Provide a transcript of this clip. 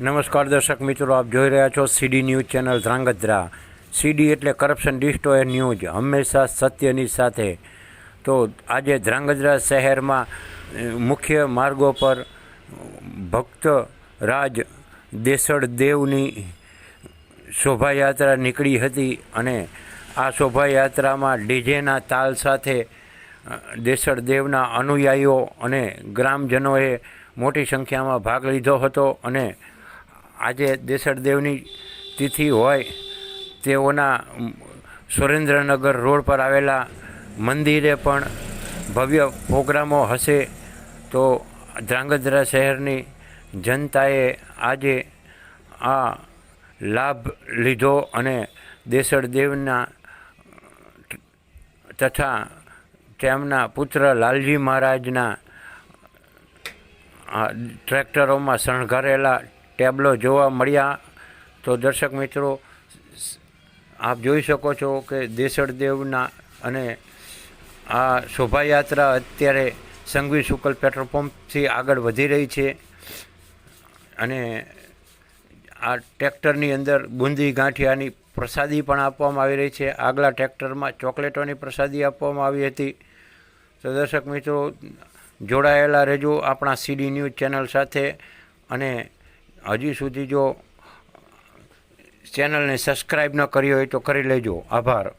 નમસ્કાર દર્શક મિત્રો, આપ જોઈ રહ્યા છો CD news channel Dhrangadhra. CD એટલે કરપ્શન ડિસ્ટોયર ન્યૂઝ, હંમેશા સત્યની સાથે. તો આજે ધ્રાંગધ્રા શહેરમાં મુખ્ય માર્ગો પર, ભક્ત રાજ દેસળ દેવની શોભાયાત્રા નીકળી હતી અને આ શોભાયાત્રામાં ડીજેના તાલ સાથે દેસડ દેવના અનુયાયીઓ અને ગ્રામજનોએ મોટી સંખ્યામાં ભાગ લીધો હતો અને આજે દેસળ દેવની તિથિ હોય, તેઓના સુરેન્દ્રનગર રોડ પર આવેલા મંદિરે પણ ભવ્ય પ્રોગ્રામો હશે. તો ધ્રાંગધ્રા શહેરની જનતાએ આજે આ લાભ લીધો અને દેસળ દેવના તથા તેમના પુત્ર લાલજી મહારાજના ટ્રેક્ટરોમાં શણગારેલા ટેબલો જોવા મળ્યા. તો દર્શક મિત્રો, આપ જોઈ શકો છો કે દેસળદેવના અને આ શોભાયાત્રા અત્યારે સંઘવી શુકલ પેટ્રોલ પંપથી આગળ વધી રહી છે. અને આ ટ્રેક્ટરની અંદર બુંદી ગાંઠિયાની પ્રસાદી પણ આપવામાં આવી રહી છે. આગલા ટ્રેક્ટરમાં ચોકલેટોની પ્રસાદી આપવામાં આવી હતી. તો દર્શક મિત્રો, જોડાયેલા રહેજો આપણા સીડી ન્યૂઝ ચેનલ સાથે. અને હજી સુધી જો ચેનલને સબસ્ક્રાઈબ ન કરી હોય તો કરી લેજો. આભાર.